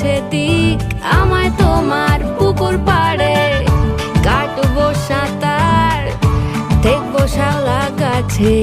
আছে দিক আমায় তোমার পুকুর পাড়ে। কাটবো সাঁতার দেখব শালা গাছে।